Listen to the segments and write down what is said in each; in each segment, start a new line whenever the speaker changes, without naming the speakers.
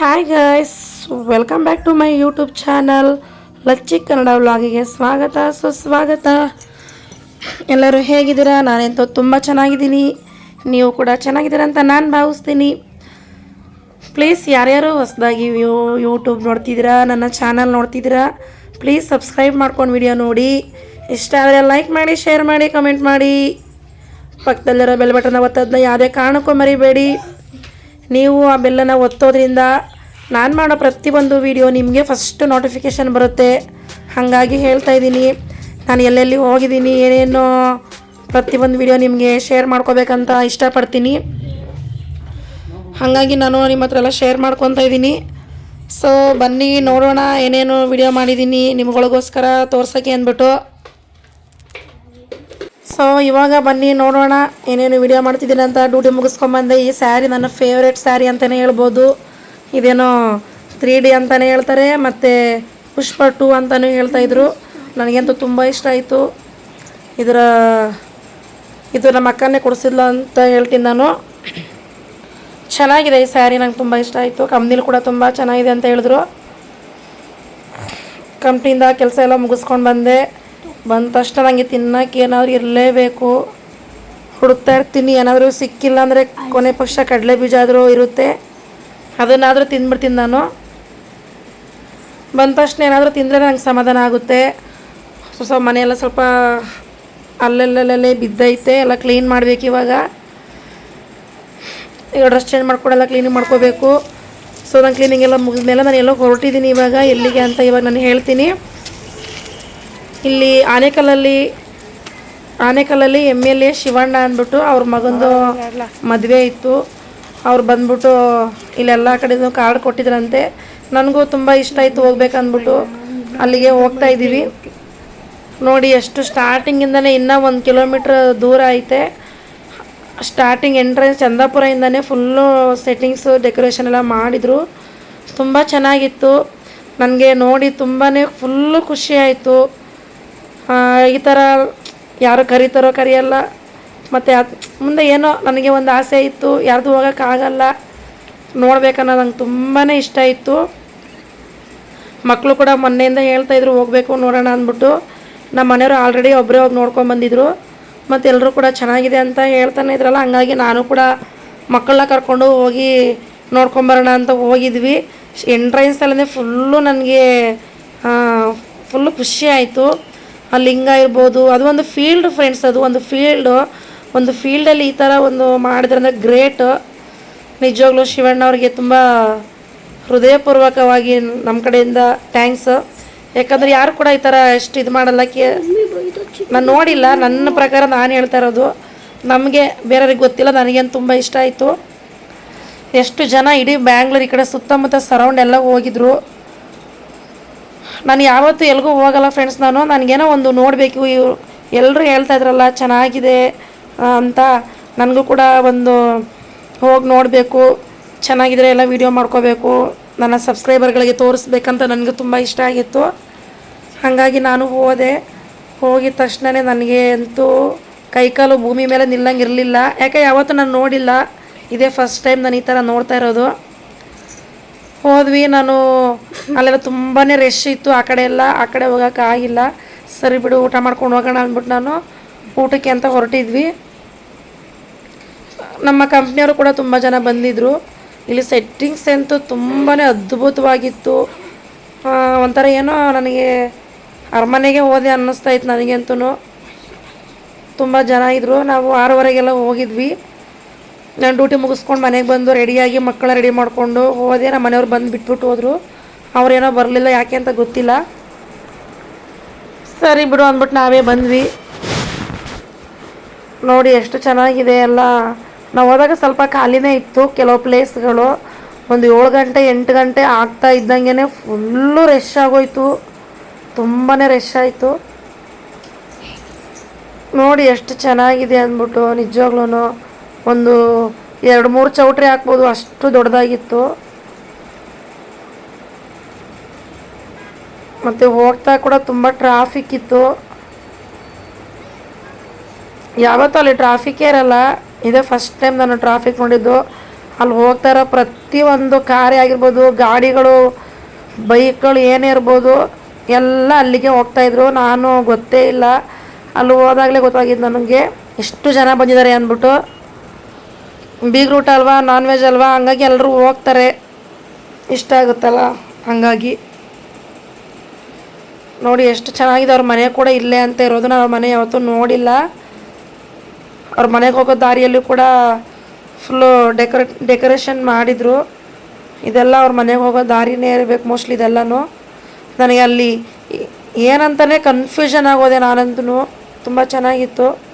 Hi guys welcome back to my YouTube channel Lacchi Kannada ವ್ಲಾಗಿಗೆ ಸ್ವಾಗತ, ಸುಸ್ವಾಗತ. ಎಲ್ಲರೂ ಹೇಗಿದ್ದೀರಾ? ನಾನೆಂತೂ ತುಂಬ ಚೆನ್ನಾಗಿದ್ದೀನಿ. ನೀವು ಕೂಡ ಚೆನ್ನಾಗಿದ್ದೀರಾ ಅಂತ ನಾನು ಭಾವಿಸ್ತೀನಿ. ಪ್ಲೀಸ್ ಯಾರ್ಯಾರು ಹೊಸದಾಗಿ ಯೂಟ್ಯೂಬ್ ನೋಡ್ತಿದ್ದೀರಾ, ನನ್ನ ಚಾನಲ್ ನೋಡ್ತಿದ್ದೀರಾ ಪ್ಲೀಸ್ ಸಬ್ಸ್ಕ್ರೈಬ್ ಮಾಡ್ಕೊಂಡು ವಿಡಿಯೋ ನೋಡಿ. ಇಷ್ಟ ಆದರೆ ಲೈಕ್ ಮಾಡಿ ಶೇರ್ ಮಾಡಿ ಕಮೆಂಟ್ ಮಾಡಿ. ಪಕ್ಕದಲ್ಲಿರೋ ಬೆಲ್ ಬಟನ್ ಒತ್ತದನ್ನ ಯಾವುದೇ ಕಾರಣಕ್ಕೂ ಮರಿಬೇಡಿ. ನೀವು ಆ ಬೆಲ್ಲನ್ನು ಒತ್ತೋದ್ರಿಂದ ನಾನು ಮಾಡೋ ಪ್ರತಿಯೊಂದು ವಿಡಿಯೋ ನಿಮಗೆ ಫಸ್ಟ್ ನೋಟಿಫಿಕೇಷನ್ ಬರುತ್ತೆ. ಹಾಗಾಗಿ ಹೇಳ್ತಾ ಇದ್ದೀನಿ. ನಾನು ಎಲ್ಲೆಲ್ಲಿ ಹೋಗಿದ್ದೀನಿ, ಏನೇನು ಪ್ರತಿಯೊಂದು ವಿಡಿಯೋ ನಿಮಗೆ ಶೇರ್ ಮಾಡ್ಕೋಬೇಕಂತ ಇಷ್ಟಪಡ್ತೀನಿ. ಹಾಗಾಗಿ ನಾನು ನಿಮ್ಮ ಹತ್ರ ಎಲ್ಲ ಶೇರ್ ಮಾಡ್ಕೊತಾ ಇದ್ದೀನಿ. ಸೊ ಬನ್ನಿ, ನೋಡೋಣ, ಏನೇನು ವಿಡಿಯೋ ಮಾಡಿದ್ದೀನಿ. ನಿಮ್ಗಳಿಗೋಸ್ಕರ ತೋರ್ಸೋಕ್ಕೆ ಅಂದ್ಬಿಟ್ಟು. ಸೊ ಇವಾಗ ಬನ್ನಿ, ನೋಡೋಣ ಏನೇನು ವಿಡಿಯೋ ಮಾಡ್ತಿದ್ದೀನಿ ಅಂತ ಡ್ಯೂಟಿ ಮುಗಿಸ್ಕೊಂಬಂದೆ. ಈ ಸ್ಯಾರಿ ನನ್ನ ಫೇವ್ರೆಟ್ ಸ್ಯಾರಿ ಅಂತಲೇ ಹೇಳ್ಬೋದು. ಇದೇನೋ ತ್ರೀ ಡಿ ಅಂತಲೇ ಹೇಳ್ತಾರೆ, ಮತ್ತು ಪುಷ್ಪ ಟು ಅಂತಲೂ ಹೇಳ್ತಾಯಿದ್ರು ನನಗಂತೂ ತುಂಬ ಇಷ್ಟ ಆಯಿತು. ಇದರ, ಇದು ನಮ್ಮ ಅಕ್ಕನೇ ಕೊಡಿಸಿದ್ಲು ಅಂತ ಹೇಳ್ತೀನಿ ನಾನು. ಚೆನ್ನಾಗಿದೆ ಈ ಸ್ಯಾರಿ ನಂಗೆ ತುಂಬ ಇಷ್ಟ ಆಯಿತು. ಕಂಪ್ನಿಲಿ ಕೂಡ ತುಂಬ ಚೆನ್ನಾಗಿದೆ ಅಂತ ಹೇಳಿದ್ರು. ಕಂಪ್ನಿಯಿಂದ ಕೆಲಸ ಎಲ್ಲ ಮುಗಿಸ್ಕೊಂಡು ಬಂದೆ. ಬಂದ ತಕ್ಷಣ ನನಗೆ ತಿನ್ನೋಕೆ ಏನಾದರೂ ಇರಲೇಬೇಕು. ಹುಡುಕ್ತಾ ಇರ್ತೀನಿ, ಏನಾದರೂ ಸಿಕ್ಕಿಲ್ಲ ಅಂದರೆ ಕೊನೆ ಪಕ್ಷ ಕಡಲೆ ಬೀಜ ಆದರೂ ಇರುತ್ತೆ. ಅದನ್ನಾದರೂ ತಿಂದ್ಬಿಡ್ತೀನಿ ನಾನು. ಬಂದ ತಕ್ಷಣ ಏನಾದರೂ ತಿಂದರೆ ನಂಗೆ ಸಮಾಧಾನ ಆಗುತ್ತೆ. ಸೊ ಮನೆಯೆಲ್ಲ ಸ್ವಲ್ಪ ಅಲ್ಲಲ್ಲಲ್ಲೇ ಬಿದ್ದೈತೆ, ಎಲ್ಲ ಕ್ಲೀನ್ ಮಾಡಬೇಕು ಇವಾಗ. ಈಗ ಡ್ರೆಸ್ ಚೇಂಜ್ ಮಾಡ್ಕೊಡೆಲ್ಲ ಕ್ಲೀನಿಂಗ್ ಮಾಡ್ಕೋಬೇಕು. ಸೊ ನಾನು ಕ್ಲೀನಿಂಗ್ ಎಲ್ಲ ಮುಗಿದ್ಮೇಲೆ ನಾನು ಎಲ್ಲೋ ಹೊರಟಿದ್ದೀನಿ ಇವಾಗ, ಎಲ್ಲಿಗೆ ಅಂತ ಇವಾಗ ನಾನು ಹೇಳ್ತೀನಿ. ಇಲ್ಲಿ ಆನೇಕಲ್ಲಲ್ಲಿ ಆನೇಕಲ್ಲಲ್ಲಿ ಎಂ ಎಲ್ ಎ ಶಿವಣ್ಣ ಅಂದ್ಬಿಟ್ಟು ಅವ್ರ ಮಗಂದು ಮದುವೆ ಇತ್ತು. ಅವ್ರು ಬಂದ್ಬಿಟ್ಟು ಇಲ್ಲೆಲ್ಲ ಕಡೆನೂ ಕಾರ್ಡ್ ಕೊಟ್ಟಿದ್ರಂತೆ. ನನಗೂ ತುಂಬ ಇಷ್ಟ ಆಯಿತು ಹೋಗ್ಬೇಕಂದ್ಬಿಟ್ಟು. ಅಲ್ಲಿಗೆ ಹೋಗ್ತಾ ಇದ್ದೀವಿ. ನೋಡಿ, ಎಷ್ಟು ಸ್ಟಾರ್ಟಿಂಗಿಂದನೇ ಇನ್ನೂ ಒಂದು ಕಿಲೋಮೀಟ್ರ್ ದೂರ ಐತೆ. ಸ್ಟಾರ್ಟಿಂಗ್ ಎಂಟ್ರೆನ್ಸ್ ಚಂದಾಪುರದಿಂದನೇ ಫುಲ್ಲು ಸೆಟ್ಟಿಂಗ್ಸು ಡೆಕೋರೇಷನ್ ಎಲ್ಲ ಮಾಡಿದರು. ತುಂಬ ಚೆನ್ನಾಗಿತ್ತು. ನನಗೆ ನೋಡಿ ತುಂಬಾ ಫುಲ್ಲು ಖುಷಿ ಆಯಿತು. ಈ ಥರ ಯಾರು ಕರೀತಾರೋ ಕರೆಯಲ್ಲ. ಮತ್ತು ಅದು ಮುಂದೆ ಏನೋ ನನಗೆ ಒಂದು ಆಸೆ ಇತ್ತು, ಯಾರ್ದು ಹೋಗೋಕ್ಕಾಗಲ್ಲ ನೋಡ್ಬೇಕನ್ನೋದು ನಂಗೆ ತುಂಬಾ ಇಷ್ಟ ಇತ್ತು. ಮಕ್ಕಳು ಕೂಡ ಮೊನ್ನೆಯಿಂದ ಹೇಳ್ತಾಯಿದ್ರು ಹೋಗಬೇಕು ನೋಡೋಣ ಅಂದ್ಬಿಟ್ಟು. ನಮ್ಮ ಮನೆಯವರು ಆಲ್ರೆಡಿ ಒಬ್ಬರೇ ಹೋಗಿ ನೋಡ್ಕೊಂಬಂದಿದ್ರು ಮತ್ತು ಎಲ್ಲರೂ ಕೂಡ ಚೆನ್ನಾಗಿದೆ ಅಂತ ಹೇಳ್ತಾನೆ ಇದ್ರಲ್ಲ, ಹಂಗಾಗಿ ನಾನು ಕೂಡ ಮಕ್ಕಳನ್ನ ಕರ್ಕೊಂಡು ಹೋಗಿ ನೋಡ್ಕೊಂಬರೋಣ ಅಂತ ಹೋಗಿದ್ವಿ. ಎಂಟ್ರೆನ್ಸಲ್ಲೇ ಫುಲ್ಲು ನನಗೆ ಫುಲ್ಲು ಖುಷಿ ಆಯಿತು. ಆ ಲಿಂಗ ಇರ್ಬೋದು, ಅದು ಒಂದು ಫೀಲ್ಡ್ ಫ್ರೆಂಡ್ಸ್ ಅದು ಒಂದು ಫೀಲ್ಡು ಒಂದು ಫೀಲ್ಡಲ್ಲಿ ಈ ಥರ ಒಂದು ಮಾಡಿದ್ರಂದ್ರೆ ಗ್ರೇಟ್ ನಿಜವಾಗ್ಲೂ ಶಿವಣ್ಣ ಅವ್ರಿಗೆ ತುಂಬ ಹೃದಯಪೂರ್ವಕವಾಗಿ ನಮ್ಮ ಕಡೆಯಿಂದ ಥ್ಯಾಂಕ್ಸ್ ಯಾಕಂದ್ರೆ ಯಾರು ಕೂಡ ಈ ಥರ ಎಷ್ಟು ಇದು ಮಾಡಲ್ಲ ಕೇ ನಾನು ನೋಡಿಲ್ಲ, ನನ್ನ ಪ್ರಕಾರ ನಾನು ಹೇಳ್ತಾ ಇರೋದು. ನಮಗೆ ಬೇರೆಯವ್ರಿಗೆ ಗೊತ್ತಿಲ್ಲ, ನನಗೇನು ತುಂಬ ಇಷ್ಟ ಆಯಿತು. ಎಷ್ಟು ಜನ ಇಡೀ ಬ್ಯಾಂಗ್ಳೂರ್ ಈ ಕಡೆ ಸುತ್ತಮುತ್ತ ಸರೌಂಡ್ ಎಲ್ಲ ಹೋಗಿದ್ರು. ನಾನು ಯಾವತ್ತೂ ಎಲ್ಗೂ ಹೋಗಲ್ಲ ಫ್ರೆಂಡ್ಸ್ ನಾನು. ನನಗೇನೋ ಒಂದು ನೋಡಬೇಕು. ಇವ್ರು ಎಲ್ಲರೂ ಹೇಳ್ತಾ ಇದ್ರಲ್ಲ, ಚೆನ್ನಾಗಿದೆ ಅಂತ. ನನಗೂ ಕೂಡ ಒಂದು ಹೋಗಿ ನೋಡಬೇಕು. ಚೆನ್ನಾಗಿದ್ರೆ ಎಲ್ಲ ವೀಡಿಯೋ ಮಾಡ್ಕೋಬೇಕು. ನನ್ನ ಸಬ್ಸ್ಕ್ರೈಬರ್ಗಳಿಗೆ ತೋರಿಸ್ಬೇಕಂತ ನನಗೆ ತುಂಬ ಇಷ್ಟ ಆಗಿತ್ತು. ಹಾಗಾಗಿ ನಾನು ಹೋದೆ. ಹೋಗಿದ ತಕ್ಷಣವೇ ನನಗೆ ಅಂತೂ ಕೈಕಾಲು ಭೂಮಿ ಮೇಲೆ ನಿಲ್ಲಂಗೆ ಇರಲಿಲ್ಲ. ಯಾಕೆ ಯಾವತ್ತೂ ನಾನು ನೋಡಿಲ್ಲ. ಇದೇ ಫಸ್ಟ್ ಟೈಮ್ ನಾನು ಈ ಥರ ನೋಡ್ತಾ ಇರೋದು. ಹೋದ್ವಿ, ನಾನು ಅಲ್ಲೆಲ್ಲ ತುಂಬಾ ರಶ್ ಇತ್ತು, ಆ ಕಡೆ ಎಲ್ಲ, ಆ ಕಡೆ ಹೋಗೋಕೆ ಆಗಿಲ್ಲ. ಸರಿ ಬಿಡು, ಊಟ ಮಾಡ್ಕೊಂಡು ಹೋಗೋಣ ಅಂದ್ಬಿಟ್ಟು ನಾನು ಊಟಕ್ಕೆ ಅಂತ ಹೊರಟಿದ್ವಿ. ನಮ್ಮ ಕಂಪ್ನಿಯವರು ಕೂಡ ತುಂಬ ಜನ ಬಂದಿದ್ದರು ಇಲ್ಲಿ ಸೆಟ್ಟಿಂಗ್ಸ್ ಅಂತೂ ತುಂಬಾ ಅದ್ಭುತವಾಗಿತ್ತು. ಒಂಥರ ಏನೋ ನನಗೆ ಅರಮನೆಗೆ ಹೋದೆ ಅನ್ನಿಸ್ತಾ ಇತ್ತು ನನಗಂತೂ ತುಂಬ ಜನ ಇದ್ದರು ನಾವು ಆರೂವರೆಗೆಲ್ಲ ಹೋಗಿದ್ವಿ. ನಾನು ಡ್ಯೂಟಿ ಮುಗಿಸ್ಕೊಂಡು ಮನೆಗೆ ಬಂದು ರೆಡಿಯಾಗಿ ಮಕ್ಕಳ ರೆಡಿ ಮಾಡಿಕೊಂಡು ಹೋದೆ. ನಮ್ಮ ಮನೆಯವ್ರು ಬಂದು ಬಿಟ್ಬಿಟ್ಟು ಹೋದರು. ಅವ್ರೇನೋ ಬರಲಿಲ್ಲ ಯಾಕೆ ಅಂತ ಗೊತ್ತಿಲ್ಲ. ಸರಿ ಬಿಡು ಅಂದ್ಬಿಟ್ಟು ನಾವೇ ಬಂದ್ವಿ. ನೋಡಿ ಎಷ್ಟು ಚೆನ್ನಾಗಿದೆ ಎಲ್ಲ. ನಾವು ಹೋದಾಗ ಸ್ವಲ್ಪ ಖಾಲಿನೇ ಇತ್ತು. ಕೆಲವು ಪ್ಲೇಸ್ಗಳು ಒಂದು ಏಳು ಗಂಟೆ, ಎಂಟು ಗಂಟೆ ಆಗ್ತಾ ಇದ್ದಂಗೆ ಫುಲ್ಲು ರಶ್ ಆಗೋಯ್ತು. ತುಂಬಾ ರಶ್ ಆಯಿತು. ನೋಡಿ ಎಷ್ಟು ಚೆನ್ನಾಗಿದೆ ಅಂದ್ಬಿಟ್ಟು ನಿಜವಾಗ್ಲೂ ಒಂದು ಎರಡು ಮೂರು ಚೌಟ್ರಿ ಹಾಕ್ಬೋದು, ಅಷ್ಟು ದೊಡ್ಡದಾಗಿತ್ತು. ಮತ್ತು ಹೋಗ್ತಾ ಕೂಡ ತುಂಬ ಟ್ರಾಫಿಕ್ ಇತ್ತು. ಯಾವತ್ತೂ ಅಲ್ಲಿ ಟ್ರಾಫಿಕ್ಕೇ ಇರಲ್ಲ. ಇದೇ ಫಸ್ಟ್ ಟೈಮ್ ನಾನು ಟ್ರಾಫಿಕ್ ನೋಡಿದ್ದು. ಅಲ್ಲಿ ಹೋಗ್ತಾ ಇರೋ ಪ್ರತಿ ಪ್ರತಿಯೊಂದು ಕಾರೇ ಆಗಿರ್ಬೋದು, ಗಾಡಿಗಳು, ಬೈಕ್ಗಳು ಏನೇ ಇರ್ಬೋದು, ಎಲ್ಲ ಅಲ್ಲಿಗೆ ಹೋಗ್ತಾಯಿದ್ರು ನಾನು ಗೊತ್ತೇ ಇಲ್ಲ. ಅಲ್ಲಿ ಹೋದಾಗಲೇ ಗೊತ್ತಾಗಿದ್ದು ನನಗೆ. ಎಷ್ಟು ಜನ ಬಂದಿದ್ದಾರೆ ಅಂದ್ಬಿಟ್ಟು ಬೀಗ್ ರೂಟ್ ಅಲ್ವಾ ನಾನ್ ವೆಜ್ ಅಲ್ವಾ, ಹಂಗಾಗಿ ಎಲ್ಲರೂ ಹೋಗ್ತಾರೆ. ಇಷ್ಟ ಆಗುತ್ತಲ್ಲ? ಹಾಗಾಗಿ. ನೋಡಿ, ಎಷ್ಟು ಚೆನ್ನಾಗಿದೆ ಅವ್ರ ಮನೆ ಕೂಡ ಇಲ್ಲೇ ಅಂತ ಇರೋದು ನಾನು ಅವ್ರ ಮನೆ ಯಾವತ್ತೂ ನೋಡಿಲ್ಲ. ಅವ್ರ ಮನೆಗೆ ಹೋಗೋ ದಾರಿಯಲ್ಲೂ ಕೂಡ ಫುಲ್ಲು ಡೆಕೋರೇ ಡೆಕೋರೇಷನ್ ಮಾಡಿದರು. ಇದೆಲ್ಲ ಅವ್ರ ಮನೆಗೆ ಹೋಗೋ ದಾರಿನೇ ಇರಬೇಕು ಮೋಸ್ಟ್ಲಿ ಇದೆಲ್ಲನೂ. ನನಗೆ ಅಲ್ಲಿ ಏನಂತಲೇ ಕನ್ಫ್ಯೂಷನ್ ಆಗೋದೆ ನಾನಂತೂ. ತುಂಬ ಚೆನ್ನಾಗಿತ್ತು.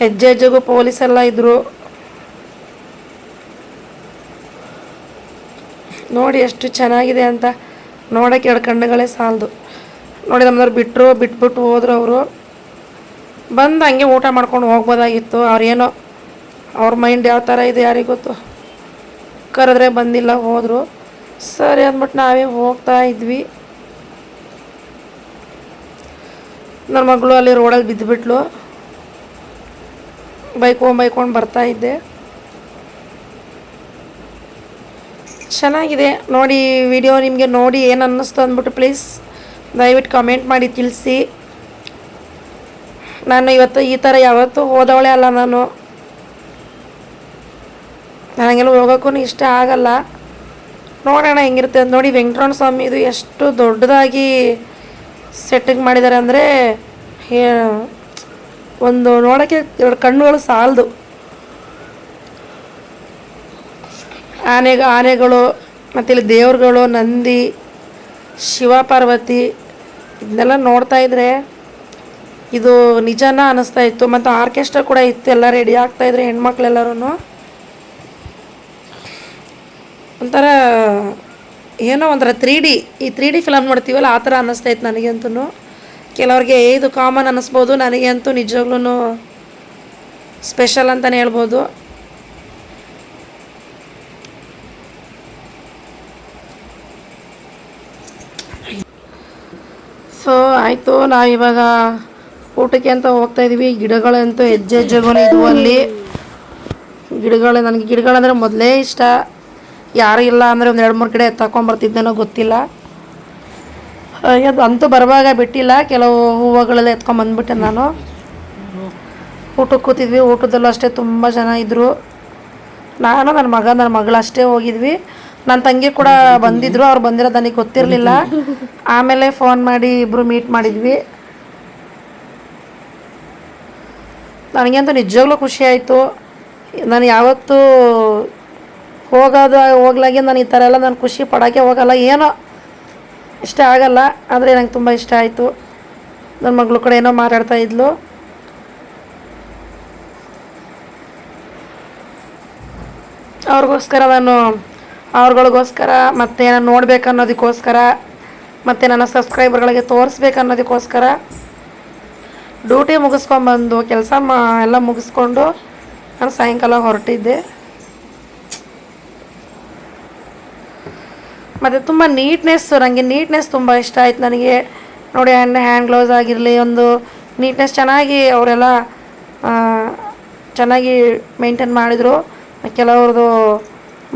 ಹೆಜ್ಜೆ ಹೆಜ್ಜೆಗೂ ಪೊಲೀಸ್ ಎಲ್ಲ ಇದ್ದರು ನೋಡಿ ಎಷ್ಟು ಚೆನ್ನಾಗಿದೆ ಅಂತ ನೋಡಕ್ಕೆ ಎರಡು ಕಣ್ಣುಗಳೇ ಸಾಲದು. ನೋಡಿ ನಮ್ಮದವ್ರು ಬಿಟ್ಟರು ಬಿಟ್ಬಿಟ್ಟು ಹೋದ್ರು ಅವರು. ಬಂದು ಹಂಗೆ ಊಟ ಮಾಡ್ಕೊಂಡು ಹೋಗ್ಬೋದಾಗಿತ್ತು. ಅವ್ರೇನೋ ಅವ್ರ ಮೈಂಡ್ ಯಾವ ಥರ ಇದೆ ಯಾರಿಗೆ ಗೊತ್ತು. ಕರೆದ್ರೆ ಬಂದಿಲ್ಲ, ಹೋದರು. ಸರಿ ಅಂದ್ಬಿಟ್ಟು ನಾವೇ ಹೋಗ್ತಾ ಇದ್ವಿ. ನನ್ನ ಮಗಳು ಅಲ್ಲಿ ರೋಡಲ್ಲಿ ಬಿದ್ದುಬಿಟ್ಲು ಬೈಕೊಂಡು ಬೈಕೊಂಡು ಬರ್ತಾ ಇದ್ದೆ. ಚೆನ್ನಾಗಿದೆ. ನೋಡಿ ವಿಡಿಯೋ ನಿಮಗೆ ನೋಡಿ ಏನು ಅನ್ನಿಸ್ತು ಅಂದ್ಬಿಟ್ಟು ಪ್ಲೀಸ್ ದಯವಿಟ್ಟು ಕಮೆಂಟ್ ಮಾಡಿ, ತಿಳಿಸಿ. ನಾನು ಇವತ್ತು ಈ ಥರ ಯಾವತ್ತೂ ಹೋದವಳೆ ಅಲ್ಲ ನಾನು. ನನಗೆಲ್ಲ ಹೋಗೋಕ್ಕೂ ಇಷ್ಟ ಆಗಲ್ಲ. ನೋಡೋಣ ಹೆಂಗಿರುತ್ತೆ ಅಂತ. ನೋಡಿ, ವೆಂಕಟರಮಣ ಸ್ವಾಮಿ ಇದು ಎಷ್ಟು ದೊಡ್ಡದಾಗಿ ಸೆಟ್ಟಿಂಗ್ ಮಾಡಿದ್ದಾರೆ ಅಂದರೆ ಒಂದು ನೋಡೋಕ್ಕೆ ಎರಡು ಕಣ್ಣುಗಳು ಸಾಲದು. ಆನೆ ಆನೆಗಳು, ಮತ್ತು ಇಲ್ಲಿ ದೇವ್ರುಗಳು, ನಂದಿ, ಶಿವ ಪಾರ್ವತಿ, ಇದನ್ನೆಲ್ಲ ನೋಡ್ತಾ ಇದ್ರೆ ಇದು ನಿಜನ ಅನ್ನಿಸ್ತಾ ಇತ್ತು. ಮತ್ತು ಆರ್ಕೆಸ್ಟ್ರಾ ಕೂಡ ಇತ್ತು. ಎಲ್ಲ ರೆಡಿ ಆಗ್ತಾ ಇದ್ರೆ ಹೆಣ್ಮಕ್ಳೆಲ್ಲರೂ ಒಂಥರ ಏನೋ ಒಂಥರ ತ್ರೀ ಡಿ ಈ ತ್ರೀ ಡಿ ಫಿಲಮ್ ನೋಡ್ತೀವಲ್ಲ, ಆ ಥರ ಅನ್ನಿಸ್ತಾ ಇತ್ತು ನನಗಂತೂ ಕೆಲವ್ರಿಗೆ ಇದು ಕಾಮನ್ ಅನ್ನಿಸ್ಬೋದು ನನಗೆ ಅಂತೂ ನಿಜವಾಗ್ಲೂ ಸ್ಪೆಷಲ್ ಅಂತಲೇ ಹೇಳ್ಬೋದು. ಸೊ ಆಯಿತು ನಾವಿವಾಗ ಊಟಕ್ಕೆ ಅಂತ ಹೋಗ್ತಾ ಇದೀವಿ. ಗಿಡಗಳಂತೂ ಹೆಜ್ಜೆ ಹೆಜ್ಜೆಗೂ ಇದ್ವು ಅಲ್ಲಿ. ಗಿಡಗಳು, ನನಗೆ ಗಿಡಗಳಂದ್ರೆ ಮೊದಲೇ ಇಷ್ಟ. ಯಾರು ಇಲ್ಲ ಅಂದರೆ ಒಂದು ಎರಡು ಮೂರು ಕಡೆ ತಕೊಂಬರ್ತಿದ್ದೇನೋ ಗೊತ್ತಿಲ್ಲ. ಅದು ಅಂತೂ ಬರುವಾಗ ಬಿಟ್ಟಿಲ್ಲ. ಕೆಲವು ಹೂವುಗಳೆಲ್ಲ ಎತ್ಕೊಂಬಂದ್ಬಿಟ್ಟೆ ನಾನು. ಊಟಕ್ಕೆ ಕೂತಿದ್ವಿ. ಊಟದಲ್ಲೂ ಅಷ್ಟೇ ತುಂಬ ಜನ ಇದ್ದರು ನಾನು, ನನ್ನ ಮಗ, ನನ್ನ ಮಗಳು ಅಷ್ಟೇ ಹೋಗಿದ್ವಿ. ನನ್ನ ತಂಗಿ ಕೂಡ ಬಂದಿದ್ರು. ಅವ್ರು ಬಂದಿರೋ ನನಗೆ ಗೊತ್ತಿರಲಿಲ್ಲ. ಆಮೇಲೆ ಫೋನ್ ಮಾಡಿ ಇಬ್ಬರು ಮೀಟ್ ಮಾಡಿದ್ವಿ. ನನಗಂತೂ ನಿಜವಾಗ್ಲೂ ಖುಷಿ ಆಯಿತು. ನಾನು ಯಾವತ್ತೂ ಹೋಗೋದು, ಹೋಗ್ಲಾಗೆ ನಾನು ಈ ಥರ ಎಲ್ಲ ನಾನು ಖುಷಿ ಪಡೋಕ್ಕೆ ಹೋಗಲ್ಲ. ಏನೋ ಇಷ್ಟ ಆಗಲ್ಲ, ಆದರೆ ನಂಗೆ ತುಂಬ ಇಷ್ಟ ಆಯಿತು. ನನ್ನ ಮಗಳು ಕೂಡ ಏನೋ ಮಾತಾಡ್ತಾ ಇದ್ಲು. ಅವ್ರಿಗೋಸ್ಕರ ನಾನು, ಅವ್ರಗಳಿಗೋಸ್ಕರ ಮತ್ತು ನಾನು ನೋಡ್ಬೇಕು ಅನ್ನೋದಕ್ಕೋಸ್ಕರ ಮತ್ತು ನನ್ನ ಸಬ್ಸ್ಕ್ರೈಬರ್ಗಳಿಗೆ ತೋರಿಸ್ಬೇಕು ಅನ್ನೋದಕ್ಕೋಸ್ಕರ ಡ್ಯೂಟಿ ಮುಗಿಸ್ಕೊಂಬಂದು, ಕೆಲಸ ಮಾ, ಎಲ್ಲ ಮುಗಿಸ್ಕೊಂಡು ನಾನು ಸಾಯಂಕಾಲ ಹೊರಟಿದ್ದೆ. ಮತ್ತು ತುಂಬ ನೀಟ್ನೆಸ್ಸು ನನಗೆ ನೀಟ್ನೆಸ್ ತುಂಬ ಇಷ್ಟ ಆಯ್ತು ನನಗೆ. ನೋಡಿ ಹ್ಯಾಂಡ್ ಹ್ಯಾಂಡ್ ಗ್ಲೌಸ್ ಆಗಿರಲಿ, ಒಂದು ನೀಟ್ನೆಸ್ ಚೆನ್ನಾಗಿ ಅವರೆಲ್ಲ ಚೆನ್ನಾಗಿ ಮೇಂಟೈನ್ ಮಾಡಿದರು. ಕೆಲವ್ರದ್ದು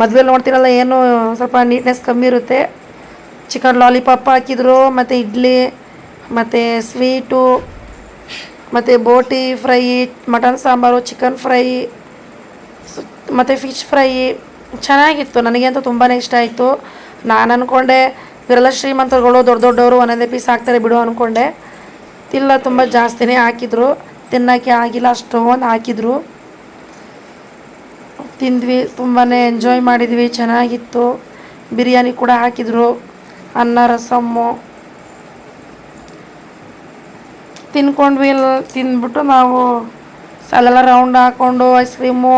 ಮದುವೆಲಿ ನೋಡ್ತಿರಲ್ಲ, ಏನು ಸ್ವಲ್ಪ ನೀಟ್ನೆಸ್ ಕಮ್ಮಿ ಇರುತ್ತೆ. ಚಿಕನ್ ಲಾಲಿಪಾಪ್ ಹಾಕಿದ್ರು, ಮತ್ತು ಇಡ್ಲಿ, ಮತ್ತು ಸ್ವೀಟು ಮತ್ತು ಬೋಟಿ fry, mutton sambar, chicken fry, ಮತ್ತು ಫಿಶ್ ಫ್ರೈ. ಚೆನ್ನಾಗಿತ್ತು, ನನಗೆ ಅಂತೂ ತುಂಬಾ ಇಷ್ಟ ಆಯಿತು. ನಾನು ಅಂದ್ಕೊಂಡೆ ಇವರೆಲ್ಲ ಶ್ರೀಮಂತರುಗಳು, ದೊಡ್ಡ ದೊಡ್ಡವರು ಒಂದೊಂದೇ ಪೀಸ್ ಹಾಕ್ತಾರೆ ಬಿಡು ಅಂದ್ಕೊಂಡೆ ಇಲ್ಲ ತುಂಬ ಜಾಸ್ತಿನೇ ಹಾಕಿದ್ರು. ತಿನ್ನೋಕ್ಕೆ ಆಗಿಲ್ಲ, ಅಷ್ಟೊಂದು ಹಾಕಿದ್ರು. ತಿಂದ್ವಿ ತುಂಬಾ ಎಂಜಾಯ್ ಮಾಡಿದ್ವಿ, ಚೆನ್ನಾಗಿತ್ತು. ಬಿರಿಯಾನಿ ಕೂಡ ಹಾಕಿದ್ರು, ಅನ್ನ, ರಸಮ್ಮು. ತಿನ್ಕೊಂಡ್ವಿ ಎಲ್ಲ, ತಿಂದ್ಬಿಟ್ಟು ನಾವು ಅಲ್ಲೆಲ್ಲ ರೌಂಡ್ ಹಾಕ್ಕೊಂಡು ಐಸ್ ಕ್ರೀಮು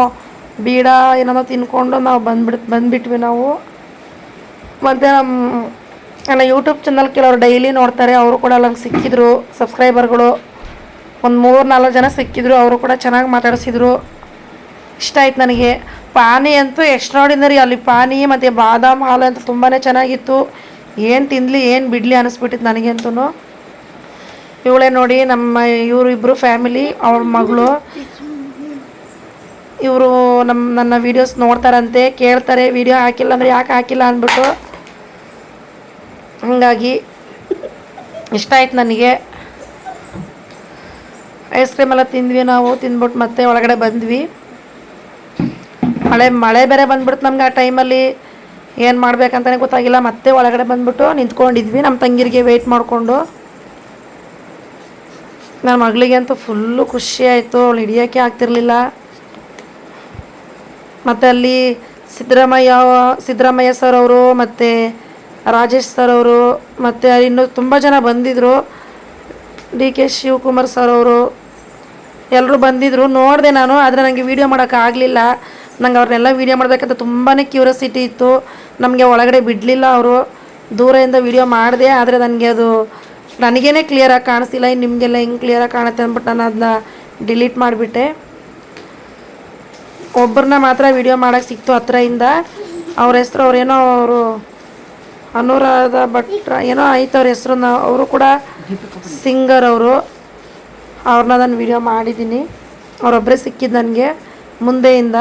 ಬೀಡ ಏನಾದ್ರು ತಿನ್ಕೊಂಡು ನಾವು ಬಂದ್ಬಿಡ್, ಬಂದ್ಬಿಟ್ವಿ ನಾವು. ಮತ್ತು ನಮ್ಮ, ನನ್ನ ಯೂಟ್ಯೂಬ್ ಚಾನಲ್ ಕೆಲವರು ಡೈಲಿ ನೋಡ್ತಾರೆ, ಅವರು ಕೂಡ ನಂಗೆ ಸಿಕ್ಕಿದ್ರು ಸಬ್ಸ್ಕ್ರೈಬರ್ಗಳು ಒಂದು ಮೂರು ನಾಲ್ಕು ಜನ ಸಿಕ್ಕಿದ್ರು, ಅವರು ಕೂಡ ಚೆನ್ನಾಗಿ ಮಾತಾಡಿಸಿದ್ರು. ಇಷ್ಟ ಆಯ್ತು ನನಗೆ. ಪಾನಿ ಅಂತೂ ಎಕ್ಸ್ಟ್ರಾಡಿನರಿ ಅಲ್ಲಿ, ಪಾನಿ ಮತ್ತು ಬಾದಾಮ್ ಹಾಲು ಅಂತ ತುಂಬಾ ಚೆನ್ನಾಗಿತ್ತು. ಏನು ತಿನ್ನಲಿ ಏನು ಬಿಡಲಿ ಅನಿಸ್ಬಿಟ್ಟಿತ್ತು ನನಗಂತೂ ಇವಳೇ ನೋಡಿ ನಮ್ಮ ಇವರು ಇಬ್ಬರು ಫ್ಯಾಮಿಲಿ ಅವ್ರ ಮಗಳು. ಇವರು ನಮ್ಮ ನನ್ನ ವೀಡಿಯೋಸ್ ನೋಡ್ತಾರಂತೆ, ಕೇಳ್ತಾರೆ ವಿಡಿಯೋ ಹಾಕಿಲ್ಲ ಅಂದರೆ ಯಾಕೆ ಹಾಕಿಲ್ಲ ಅಂದ್ಬಿಟ್ಟು. ಹಾಗಾಗಿ ಇಷ್ಟ ಆಯ್ತು ನನಗೆ. ಐಸ್ ಕ್ರೀಮ್ ಎಲ್ಲ ತಿಂದ್ವಿ ನಾವು, ತಿಂದ್ಬಿಟ್ಟು ಮತ್ತೆ ಒಳಗಡೆ ಬಂದ್ವಿ. ಮಳೆ ಮಳೆ ಬೇರೆ ಬಂದ್ಬಿಡ್ತು ನಮ್ಗೆ ಆ ಟೈಮಲ್ಲಿ ಏನು ಮಾಡ್ಬೇಕಂತಲೇ ಗೊತ್ತಾಗಿಲ್ಲ, ಮತ್ತೆ ಒಳಗಡೆ ಬಂದ್ಬಿಟ್ಟು ನಿಂತ್ಕೊಂಡಿದ್ವಿ ನಮ್ಮ ತಂಗಿರಿಗೆ ವೆಯ್ಟ್ ಮಾಡಿಕೊಂಡು. ನನ್ನ ಮಗಳಿಗೆ ಅಂತೂ ಫುಲ್ಲು ಖುಷಿ ಆಯಿತು, ಅವಳು ಹಿಡಿಯೋಕ್ಕೆ ಆಗ್ತಿರ್ಲಿಲ್ಲ. ಮತ್ತು ಅಲ್ಲಿ ಸಿದ್ದರಾಮಯ್ಯ ಸಿದ್ದರಾಮಯ್ಯ ಸರ್ ಅವರು, ಮತ್ತು ರಾಜೇಶ್ ಸರ್ ಅವರು ಮತ್ತು ಇನ್ನೂ ತುಂಬ ಜನ ಬಂದಿದ್ದರು ಡಿ ಕೆ ಶಿವಕುಮಾರ್ ಸರ್ ಅವರು ಎಲ್ಲರೂ ಬಂದಿದ್ದರು ನೋಡಿದೆ ನಾನು, ಆದರೆ ನನಗೆ ವೀಡಿಯೋ ಮಾಡೋಕ್ಕಾಗಲಿಲ್ಲ ನಂಗೆ ಅವ್ರನ್ನೆಲ್ಲ ವೀಡಿಯೋ ಮಾಡಬೇಕಂತ ತುಂಬಾ ಕ್ಯೂರಿಯಾಸಿಟಿ ಇತ್ತು. ನಮಗೆ ಒಳಗಡೆ ಬಿಡಲಿಲ್ಲ ಅವರು. ದೂರದಿಂದ ವೀಡಿಯೋ ಮಾಡಿದೆ, ಆದರೆ ನನಗೆ ಅದು ನನಗೇನೆ ಕ್ಲಿಯರಾಗಿ ಕಾಣಿಸ್ತಿಲ್ಲ. ಇನ್ನು ನಿಮಗೆಲ್ಲ ಹೆಂಗೆ ಕ್ಲಿಯರಾಗಿ ಕಾಣುತ್ತೆ ಅಂದ್ಬಿಟ್ಟು ನಾನು ಅದನ್ನ ಡಿಲೀಟ್ ಮಾಡಿಬಿಟ್ಟೆ. ಒಬ್ಬರನ್ನ ಮಾತ್ರ ವಿಡಿಯೋ ಮಾಡೋಕ್ಕೆ ಸಿಕ್ತು ಹತ್ರದಿಂದ ಅವ್ರ ಹೆಸ್ರು ಅವ್ರೇನೋ ಅವರು ಅನುರಾಧ ಭಟ್ರ ಏನೋ ಆಯ್ತು ಅವ್ರ ಹೆಸ್ರು ಅವರು ಕೂಡ ಸಿಂಗರ್ ಅವರು. ಅವ್ರನ್ನ ನಾನು ವಿಡಿಯೋ ಮಾಡಿದ್ದೀನಿ ಅವರೊಬ್ಬರೇ ಸಿಕ್ಕಿದ್ದು ನನಗೆ ಮುಂದೆಯಿಂದ.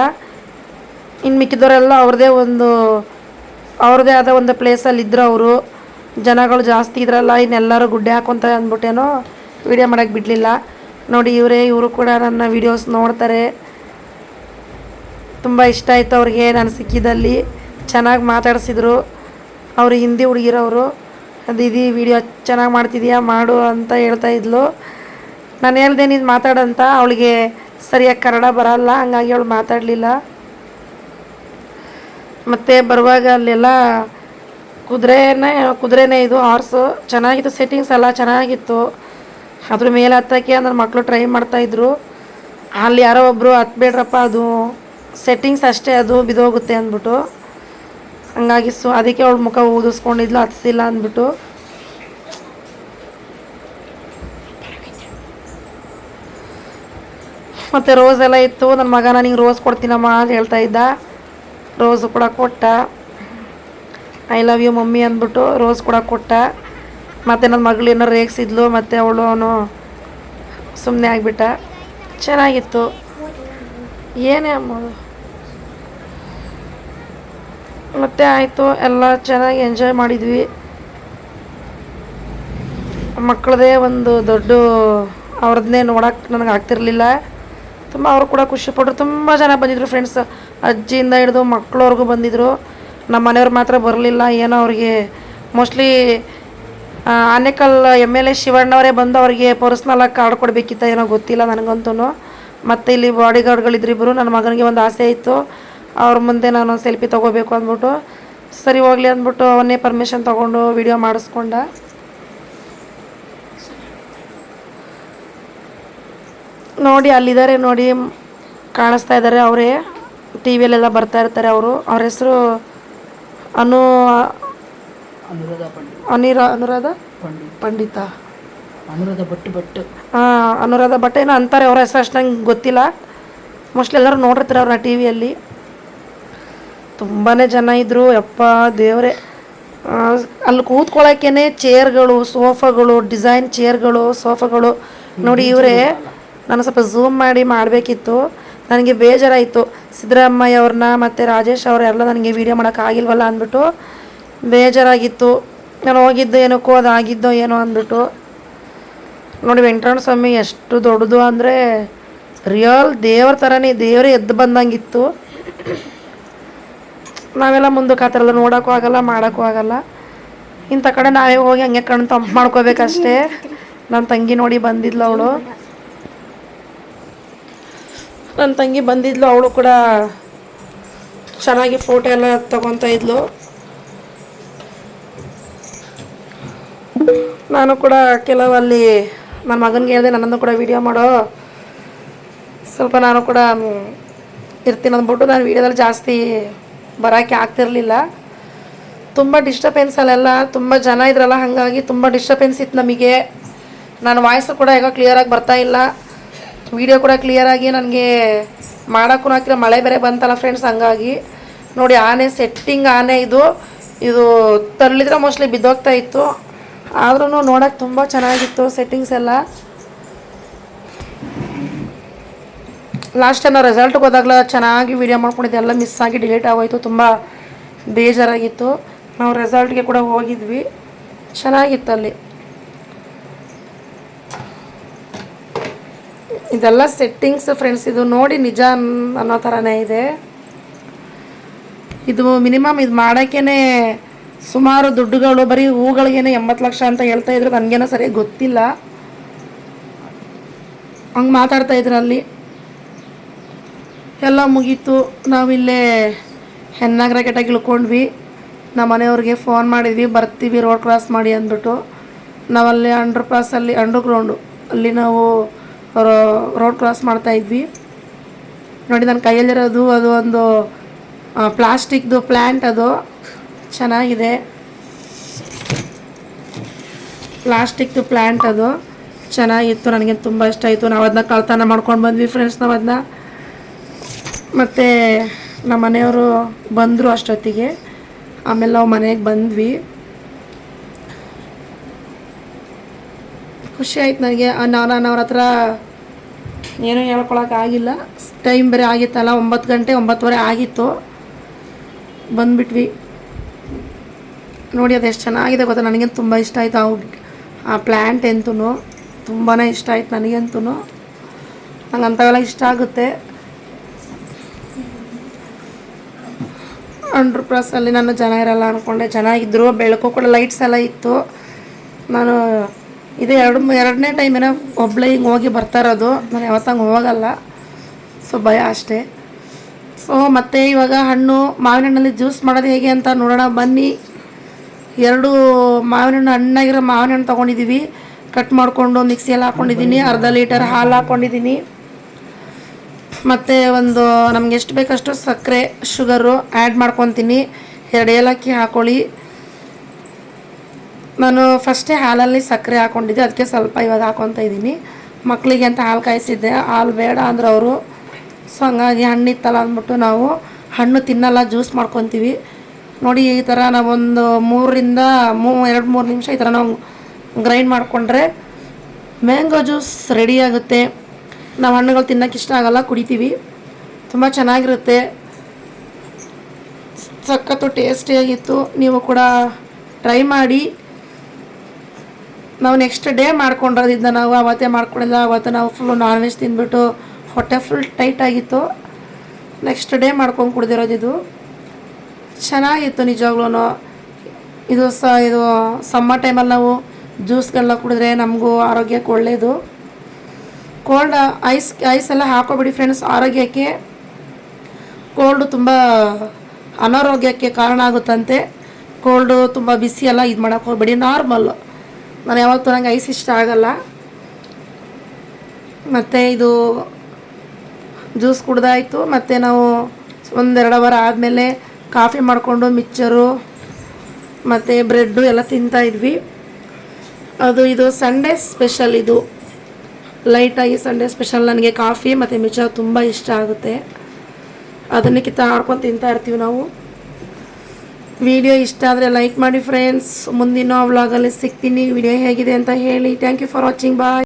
ಇನ್ನು ಮಿಕ್ಕಿದವರೆಲ್ಲ ಅವ್ರದ್ದೇ ಒಂದು ಅವ್ರದ್ದೇ ಆದ ಒಂದು ಪ್ಲೇಸಲ್ಲಿ ಇದ್ರು ಅವರು. ಜನಗಳು ಜಾಸ್ತಿ ಇದ್ರಲ್ಲ ಇನ್ನೆಲ್ಲರೂ ಗುಡ್ಡೆ ಹಾಕೊಂತ ಅಂದ್ಬಿಟ್ಟೇನೋ ವಿಡಿಯೋ ಮಾಡೋಕ್ಕೆ ಬಿಡಲಿಲ್ಲ. ನೋಡಿ ಇವರೇ, ಇವರು ಕೂಡ ನನ್ನ ವಿಡಿಯೋಸ್ ನೋಡ್ತಾರೆ. ತುಂಬ ಇಷ್ಟ ಆಯಿತು ಅವ್ರಿಗೆ ನಾನು ಸಿಕ್ಕಿದಲ್ಲಿ. ಚೆನ್ನಾಗಿ ಮಾತಾಡಿಸಿದ್ರು. ಅವರು ಹಿಂದಿ ಹುಡುಗಿರವರು ದೀದಿ ವಿಡಿಯೋ ಚೆನ್ನಾಗಿ ಮಾಡ್ತಿದ್ಯಾ, ಮಾಡು ಅಂತ ಹೇಳ್ತಾ ಇದ್ಲು. ನಾನು ಹೇಳ್ದೆ, ನೀನು ಮಾತಾಡಂತ, ಅವಳಿಗೆ ಸರಿಯಾಗಿ ಕನ್ನಡ ಬರಲ್ಲ, ಹಂಗಾಗಿ ಅವಳು ಮಾತಾಡಲಿಲ್ಲ. ಮತ್ತು ಬರುವಾಗ ಅಲ್ಲೆಲ್ಲ ಕುದುರೆನೇ ಕುದುರೆನೇ ಇದು ಹಾರ್ಸು. ಚೆನ್ನಾಗಿತ್ತು ಸೆಟ್ಟಿಂಗ್ಸ್ ಎಲ್ಲ, ಚೆನ್ನಾಗಿತ್ತು. ಅದ್ರ ಮೇಲೆ ಹತ್ತಕ್ಕೆ ಅಂದ್ರೆ ಮಕ್ಕಳು ಟ್ರೈ ಮಾಡ್ತಾಯಿದ್ರು ಅಲ್ಲಿ ಯಾರೋ ಒಬ್ಬರು ಹತ್ಬೇಡ್ರಪ್ಪ ಅದು ಸೆಟ್ಟಿಂಗ್ಸ್ ಅಷ್ಟೇ, ಅದು ಬಿದೋಗುತ್ತೆ ಅಂದ್ಬಿಟ್ಟು. ಹಂಗಾಗಿ ಸೊ ಅದಕ್ಕೆ ಅವಳ ಮುಖ ಊದಿಸ್ಕೊಂಡಿದ್ಲು, ಹತ್ಸಿಲ್ಲ ಅಂದ್ಬಿಟ್ಟು. ಮತ್ತು ರೋಸ್ ಎಲ್ಲ ಇತ್ತು ನನ್ನ ಮಗ ನನಗೆ ರೋಸ್ ಕೊಡ್ತೀನಮ್ಮ ಅಂತ ಹೇಳ್ತಾ ಇದ್ದ. ರೋಸ್ ಕೂಡ ಕೊಟ್ಟ. ಐ ಲವ್ ಯು ಮಮ್ಮಿ ಅಂದ್ಬಿಟ್ಟು ರೋಸ್ ಕೂಡ ಕೊಟ್ಟ. ಮತ್ತು ನನ್ನ ಮಗಳು ಏನೋ ರೇಗಿಸಿದ್ಲು, ಮತ್ತು ಅವಳು ಅವನು ಸುಮ್ಮನೆ ಆಗಿಬಿಟ್ಟ. ಚೆನ್ನಾಗಿತ್ತು. ಏನೇ ಅಮ್ಮದು ಮತ್ತೆ ಆಯಿತು, ಎಲ್ಲ ಚೆನ್ನಾಗಿ ಎಂಜಾಯ್ ಮಾಡಿದ್ವಿ. ಮಕ್ಕಳದೇ ಒಂದು ದೊಡ್ಡ ಅವ್ರದ್ದೇ ನೋಡೋಕೆ ನನಗೆ ಆಗ್ತಿರಲಿಲ್ಲ. ತುಂಬ ಅವರು ಕೂಡ ಖುಷಿಪಟ್ಟರು ತುಂಬ ಜನ ಬಂದಿದ್ರು ಫ್ರೆಂಡ್ಸ್ ಅಜ್ಜಿಯಿಂದ ಹಿಡಿದು ಮಕ್ಕಳವ್ರಿಗೂ ಬಂದಿದ್ದರು ನಮ್ಮ ಮನೆಯವ್ರು ಮಾತ್ರ ಬರಲಿಲ್ಲ, ಏನೋ ಅವ್ರಿಗೆ mostly Anekal M L A ಶಿವಣ್ಣವರೇ ಬಂದು ಅವರಿಗೆ ಪರ್ಸ್ನಲಾಗಿ ಕಾರ್ಡ್ ಕೊಡಬೇಕಿತ್ತ ಏನೋ ಗೊತ್ತಿಲ್ಲ ನನಗಂತೂ ಮತ್ತು ಇಲ್ಲಿ ಬಾಡಿ ಗಾರ್ಡ್ಗಳಿದ್ರಿಬ್ಬರು ನನ್ನ ಮಗನಿಗೆ ಒಂದು ಆಸೆ ಇತ್ತು. ಅವ್ರ ಮುಂದೆ ನಾನು ಸೆಲ್ಫಿ ತೊಗೋಬೇಕು ಅಂದ್ಬಿಟ್ಟು ಸರಿ ಹೋಗ್ಲಿ ಅಂದ್ಬಿಟ್ಟು ಅವನ್ನೇ ಪರ್ಮಿಷನ್ ತೊಗೊಂಡು ವಿಡಿಯೋ ಮಾಡಿಸ್ಕೊಂಡ. ನೋಡಿ ಅಲ್ಲಿದ್ದಾರೆ ನೋಡಿ ಕಾಣಿಸ್ತಾ ಇದ್ದಾರೆ ಅವರೇ. ಟಿ ವಿಯಲ್ಲೆಲ್ಲ ಬರ್ತಾ ಇರ್ತಾರೆ ಅವರು. ಅವ್ರ ಹೆಸರು ಅನು ಅನಿರ ಅನುರಾಧ?
ಪಂಡಿತ್.
ಪಂಡಿತ.
ಅನುರಾಧ ಭಟ್ ಭಟ್.
ಹಾಂ ಅನುರಾಧ ಭಟ್ ಏನೋ ಅಂತಾರೆ ಅವ್ರ ಹೆಸರು ಅಷ್ಟು ನಂಗೆ ಗೊತ್ತಿಲ್ಲ. ಮೋಸ್ಟ್ಲಿ ಎಲ್ಲರೂ ನೋಡಿರ್ತಾರೆ ಅವ್ರನ್ನ ಟಿ ವಿಯಲ್ಲಿ ತುಂಬಾ ಜನ ಇದ್ದರು ಯಪ್ಪ, ದೇವರೇ. ಅಲ್ಲಿ ಕೂತ್ಕೊಳ್ಳೋಕ್ಕೇ ಚೇರ್ಗಳು, ಸೋಫಾಗಳು, ಡಿಸೈನ್ ಚೇರ್ಗಳು, ಸೋಫಾಗಳು. ನೋಡಿ ಇವರೇ, ನಾನು ಸ್ವಲ್ಪ ಝೂಮ್ ಮಾಡಿ ಮಾಡಬೇಕಿತ್ತು. ನನಗೆ ಬೇಜಾರಾಯಿತು. ಸಿದ್ದರಾಮಯ್ಯ ಅವ್ರನ್ನ ಮತ್ತು ರಾಜೇಶ್ ಅವರೆಲ್ಲ ನನಗೆ ವೀಡಿಯೋ ಮಾಡೋಕ್ಕಾಗಿಲ್ವಲ್ಲ ಅಂದ್ಬಿಟ್ಟು ಬೇಜಾರಾಗಿತ್ತು. ನಾನು ಹೋಗಿದ್ದು ಏನಕ್ಕೋ ಅದಾಗಿದ್ದೋ ಏನೋ ಅಂದ್ಬಿಟ್ಟು. ನೋಡಿ ವೆಂಕಟರಮಣ ಸ್ವಾಮಿ ಎಷ್ಟು ದೊಡ್ಡದು ಅಂದರೆ ರಿಯಲ್ ದೇವ್ರ ಥರನೇ ದೇವರೇ ಎದ್ದು ಬಂದಂಗಿತ್ತು. ನಾವೆಲ್ಲ ಮುಂದಕ್ಕೆ ಆ ಥರದ್ದು ನೋಡೋಕ್ಕೂ ಆಗಲ್ಲ, ಮಾಡೋಕ್ಕೂ ಆಗಲ್ಲ. ಇಂಥ ಕಡೆ ನಾವೇ ಹೋಗಿ ಹಂಗೆ ಕಣ್ಣು ತಂಪು ಮಾಡ್ಕೋಬೇಕಷ್ಟೇ. ನನ್ನ ತಂಗಿ ನೋಡಿ ಬಂದಿದ್ಲು ಅವಳು. ನನ್ನ ತಂಗಿ ಬಂದಿದ್ಲು, ಅವಳು ಕೂಡ ಚೆನ್ನಾಗಿ ಫೋಟೋ ಎಲ್ಲ ತಗೊತಾ ಇದ್ಲು. ನಾನು ಕೂಡ ಕೆಲವು ಅಲ್ಲಿ ನನ್ನ ಮಗನಿಗೆ ಹೇಳಿದೆ, ನನ್ನನ್ನು ಕೂಡ ವೀಡಿಯೋ ಮಾಡೋ. ಸ್ವಲ್ಪ ನಾನು ಕೂಡ ಇರ್ತೀನಿ ಅಂದ್ಬಿಟ್ಟು ನಾನು ವೀಡಿಯೋದಲ್ಲಿ ಜಾಸ್ತಿ ಬರೋಕ್ಕೆ ಆಗ್ತಿರಲಿಲ್ಲ. ತುಂಬ ಡಿಸ್ಟರ್ಬೆನ್ಸ್ ಅಲ್ಲೆಲ್ಲ, ತುಂಬ ಜನ ಇದ್ರಲ್ಲ, ಹಾಗಾಗಿ ತುಂಬ ಡಿಸ್ಟರ್ಬೆನ್ಸ್ ಇತ್ತು ನಮಗೆ. ನನ್ನ ವಾಯ್ಸು ಕೂಡ ಈಗ ಕ್ಲಿಯರಾಗಿ ಬರ್ತಾ ಇಲ್ಲ. ವಿಡಿಯೋ ಕೂಡ ಕ್ಲಿಯರಾಗಿ ನನಗೆ ಮಾಡೋಕ್ಕೂ ಹಾಕಿಲ್ಲ ಮಳೆ ಬೇರೆ ಬಂತಲ್ಲ ಫ್ರೆಂಡ್ಸ್ ಹಂಗಾಗಿ. ನೋಡಿ, ಆನೆ ಸೆಟ್ಟಿಂಗ್ ಆನೆ ಇದು. ಇದು ತಳ್ಳಿದ್ರೆ ಮೋಸ್ಟ್ಲಿ ಬಿದ್ದೋಗ್ತಾ ಇತ್ತು. ಆದ್ರೂ ನೋಡೋಕೆ ತುಂಬ ಚೆನ್ನಾಗಿತ್ತು ಸೆಟ್ಟಿಂಗ್ಸ್ ಎಲ್ಲ. ಲಾಸ್ಟ್ ಟೈಮ್ ನಾವು ರೆಸಲ್ಟ್ಗೆ ಹೋದಾಗಲ ಚೆನ್ನಾಗಿ ವೀಡಿಯೋ ಮಾಡ್ಕೊಂಡಿದ್ದೆ ಎಲ್ಲ ಮಿಸ್ ಆಗಿ ಡಿಲೀಟ್ ಆಗೋಯ್ತು, ತುಂಬ ಬೇಜಾರಾಗಿತ್ತು. ನಾವು ರೆಸಲ್ಟ್ಗೆ ಕೂಡ ಹೋಗಿದ್ವಿ. ಚೆನ್ನಾಗಿತ್ತು ಅಲ್ಲಿ. ಇದೆಲ್ಲ ಸೆಟ್ಟಿಂಗ್ಸ್ ಫ್ರೆಂಡ್ಸ್ ಇದು ನೋಡಿ ನಿಜ ಅನ್- ಅನ್ನೋ ಥರನೇ ಇದೆ. ಇದು ಮಿನಿಮಮ್ ಇದು ಮಾಡೋಕ್ಕೇ ಸುಮಾರು ದುಡ್ಡುಗಳು, ಬರೀ ಹೂಗಳಿಗೇನೆ ಎಂಬತ್ತು ಲಕ್ಷ ಅಂತ ಹೇಳ್ತಾ ಇದ್ರು. ನನಗೇನೋ ಸರಿಯಾಗಿ ಗೊತ್ತಿಲ್ಲ. ಹಂಗೆ ಮಾತಾಡ್ತಾ ಇದ್ರು ಅಲ್ಲಿ. ಎಲ್ಲ ಮುಗೀತು. ನಾವಿಲ್ಲೇ ಹೆನ್ನಾಗರ ಕೆಟ್ಟಾಗಿ ಇಳ್ಕೊಂಡ್ವಿ ನಮ್ಮ ಮನೆಯವ್ರಿಗೆ ಫೋನ್ ಮಾಡಿದ್ವಿ, ಬರ್ತೀವಿ ರೋಡ್ ಕ್ರಾಸ್ ಮಾಡಿ ಅಂದ್ಬಿಟ್ಟು. ನಾವಲ್ಲಿ ಅಂಡರ್ ಪಾಸಲ್ಲಿ ಅಂಡರ್ ಗ್ರೌಂಡು ಅಲ್ಲಿ ನಾವು ರೋಡ್ ಕ್ರಾಸ್ ಮಾಡ್ತಾಯಿದ್ವಿ ನೋಡಿ ನನ್ನ ಕೈಯಲ್ಲಿರೋದು, ಅದು ಒಂದು ಪ್ಲಾಸ್ಟಿಕ್ದು ಪ್ಲ್ಯಾಂಟ್ ಅದು. ಚೆನ್ನಾಗಿದೆ. ಪ್ಲಾಸ್ಟಿಕ್ದು ಪ್ಲ್ಯಾಂಟ್ ಅದು. ಚೆನ್ನಾಗಿತ್ತು ನನಗೆ ತುಂಬ ಇಷ್ಟ ಆಯಿತು. ನಾವು ಅದನ್ನ ಕಳ್ತನ ಮಾಡ್ಕೊಂಡು ಬಂದ್ವಿ ಫ್ರೆಂಡ್ಸ್ ನಾವು ಅದನ್ನ ಮತ್ತು ನಮ್ಮ ಮನೆಯವರು ಬಂದರು ಅಷ್ಟೊತ್ತಿಗೆ. ಆಮೇಲೆ ನಾವು ಮನೆಗೆ ಬಂದ್ವಿ. ಖುಷಿ ಆಯ್ತು ನನಗೆ. ನಾವು ನಾನು ಅವ್ರ ಹತ್ರ ಏನೂ ಹೇಳ್ಕೊಳಕ್ಕಾಗಿಲ್ಲ ಟೈಮ್ ಬೇರೆ ಆಗಿತ್ತಲ್ಲ, ಒಂಬತ್ತು ಗಂಟೆ, ಒಂಬತ್ತುವರೆ ಆಗಿತ್ತು. ಬಂದ್ಬಿಟ್ವಿ. ನೋಡಿ ಅದು ಎಷ್ಟು ಚೆನ್ನಾಗಿದೆ ಗೊತ್ತಾ? ನನಗೇನು ತುಂಬ ಇಷ್ಟ ಆಯಿತು ಅವು ಆ ಪ್ಲ್ಯಾಂಟ್ ಎಂತೂ ತುಂಬಾ ಇಷ್ಟ ಆಯ್ತು ನನಗಂತೂ ನಂಗೆ ಅಂಥವೆಲ್ಲ ಇಷ್ಟ ಆಗುತ್ತೆ. ಅಂಡ್ರ್ ಪ್ಲಸ್ಸಲ್ಲಿ ನಾನು ಜನ ಇರಲ್ಲ ಅಂದ್ಕೊಂಡೆ ಚೆನ್ನಾಗಿದ್ರು, ಬೆಳಕು ಕೂಡ ಲೈಟ್ಸ್ ಎಲ್ಲ ಇತ್ತು. ನಾನು ಇದು ಎರಡು ಎರಡನೇ ಟೈಮ್ ಏನೋ ಹಿಂಗೆ ಹೋಗಿ ಬರ್ತಾ ಇರೋದು. ನಾನು ಯಾವತ್ತಂಗೆ ಹೋಗಲ್ಲ. ಸೊ, ಭಯ ಅಷ್ಟೇ. ಸೊ, ಮತ್ತು ಇವಾಗ ಹಣ್ಣು ಮಾವಿನ ಹಣ್ಣಲ್ಲಿ ಜ್ಯೂಸ್ ಮಾಡೋದು ಹೇಗೆ ಅಂತ ನೋಡೋಣ. ಬನ್ನಿ. ಎರಡು ಮಾವಿನ ಹಣ್ಣು ಹಣ್ಣಾಗಿರೋ ಮಾವಿನ ಹಣ್ಣು ತೊಗೊಂಡಿದ್ದೀವಿ ಕಟ್ ಮಾಡಿಕೊಂಡು, ಮಿಕ್ಸಿಯಲ್ಲಿ ಹಾಕ್ಕೊಂಡಿದ್ದೀನಿ ಅರ್ಧ ಲೀಟರ್ ಹಾಲು ಹಾಕ್ಕೊಂಡಿದ್ದೀನಿ ಮತ್ತು ಒಂದು ನಮ್ಗೆ ಎಷ್ಟು ಬೇಕಷ್ಟು ಸಕ್ಕರೆ ಶುಗರು ಆ್ಯಡ್ ಮಾಡ್ಕೊತೀನಿ. ಎರಡು ಏಲಕ್ಕಿ ಹಾಕೊಳ್ಳಿ. ನಾನು ಫಸ್ಟೇ ಹಾಲಲ್ಲಿ ಸಕ್ಕರೆ ಹಾಕ್ಕೊಂಡಿದ್ದೆ ಅದಕ್ಕೆ ಸ್ವಲ್ಪ ಇವಾಗ ಹಾಕೊತ ಇದ್ದೀನಿ. ಮಕ್ಕಳಿಗೆ ಅಂತ ಹಾಲು ಕಾಯಿಸಿದ್ದೆ? ಹಾಲು ಬೇಡ ಅಂದ್ರೆ ಅವರು. ಸೊ ಹಂಗಾಗಿ ಹಣ್ಣಿತ್ತಲ್ಲ ಅಂದ್ಬಿಟ್ಟು ನಾವು ಹಣ್ಣು ತಿನ್ನಲ್ಲ, ಜ್ಯೂಸ್ ಮಾಡ್ಕೊತೀವಿ. ನೋಡಿ ಈ ಥರ ನಾವೊಂದು ಮೂರರಿಂದ ಮೂ, ಎರಡು ಮೂರು ನಿಮಿಷ ಈ ಥರ ನಾವು ಗ್ರೈಂಡ್ ಮಾಡಿಕೊಂಡ್ರೆ ಮ್ಯಾಂಗೋ ಜ್ಯೂಸ್ ರೆಡಿ ಆಗುತ್ತೆ. ನಾವು ಹಣ್ಣುಗಳು ತಿನ್ನೋಕೆ ಇಷ್ಟ ಆಗಲ್ಲ, ಕುಡಿತೀವಿ. ತುಂಬ ಚೆನ್ನಾಗಿರುತ್ತೆ. ಸಖತ್ತು ಟೇಸ್ಟಿಯಾಗಿತ್ತು. ನೀವು ಕೂಡ ಟ್ರೈ ಮಾಡಿ. ನಾವು ನೆಕ್ಸ್ಟ್ ಡೇ ಮಾಡ್ಕೊಂಡಿರೋದ್ರಿಂದ ನಾವು ಅವತ್ತೇ ಮಾಡ್ಕೊಂಡಿಲ್ಲ, ಅವತ್ತು ನಾವು ಫುಲ್ಲು ನಾನ್ ವೆಜ್ ತಿಂದ್ಬಿಟ್ಟು ಹೊಟ್ಟೆ ಫುಲ್ ಟೈಟ್ ಆಗಿತ್ತು. ನೆಕ್ಸ್ಟ್ ಡೇ ಮಾಡ್ಕೊಂಡು ಕುಡ್ದಿರೋದು ಇದು. ಚೆನ್ನಾಗಿತ್ತು ನಿಜವಾಗ್ಲೂ ಇದು ಸ, ಇದು ಸಮ್ಮರ್ ಟೈಮಲ್ಲಿ ನಾವು ಜ್ಯೂಸ್ಗಳನ್ನ ಕುಡಿದ್ರೆ ನಮಗೂ ಆರೋಗ್ಯಕ್ಕೆ ಒಳ್ಳೆಯದು ಕೋಲ್ಡ್ ಐಸ್ ಐಸ್ ಎಲ್ಲ ಹಾಕೋಬಿಡಿ ಫ್ರೆಂಡ್ಸ್ ಆರೋಗ್ಯಕ್ಕೆ ಕೋಲ್ಡು ತುಂಬ ಅನಾರೋಗ್ಯಕ್ಕೆ ಕಾರಣ ಆಗುತ್ತಂತೆ. ಕೋಲ್ಡು ತುಂಬ ಬಿಸಿ ಎಲ್ಲ ಇದು ಮಾಡೋಕ್ಕೆ ಹೋಗ್ಬೇಡಿ. ನಾರ್ಮಲ್ ನಾನು ಯಾವತ್ತೂ ನನಗೆ ಐಸ್ ಇಷ್ಟ ಆಗಲ್ಲ. ಮತ್ತು ಇದು ಜ್ಯೂಸ್ ಕುಡ್ದಾಯಿತು. ಮತ್ತು ನಾವು ಒಂದೆರಡು ಅವರ್ ಆದಮೇಲೆ ಕಾಫಿ ಮಾಡಿಕೊಂಡು ಮಿಕ್ಚರು ಮತ್ತು ಬ್ರೆಡ್ಡು ಎಲ್ಲ ತಿಂತಾಯಿದ್ವಿ ಅದು ಇದು ಸಂಡೇ ಸ್ಪೆಷಲ್ ಇದು. ಲೈಟಾಗಿ ಸಂಡೇ ಸ್ಪೆಷಲ್ ನನಗೆ ಕಾಫಿ ಮತ್ತು ಮಿಚಾ ತುಂಬ ಇಷ್ಟ ಆಗುತ್ತೆ. ಅದನ್ನೇ ಕಿತ್ತ ಆಡ್ಕೊಂಡು ತಿಂತಾ ಇರ್ತೀವಿ ನಾವು. ವಿಡಿಯೋ ಇಷ್ಟ ಆದರೆ ಲೈಕ್ ಮಾಡಿ ಫ್ರೆಂಡ್ಸ್ ಮುಂದಿನ ವ್ಲಾಗಲ್ಲಿ ಸಿಗ್ತೀನಿ. ವಿಡಿಯೋ ಹೇಗಿದೆ ಅಂತ ಹೇಳಿ. Thank you for watching bye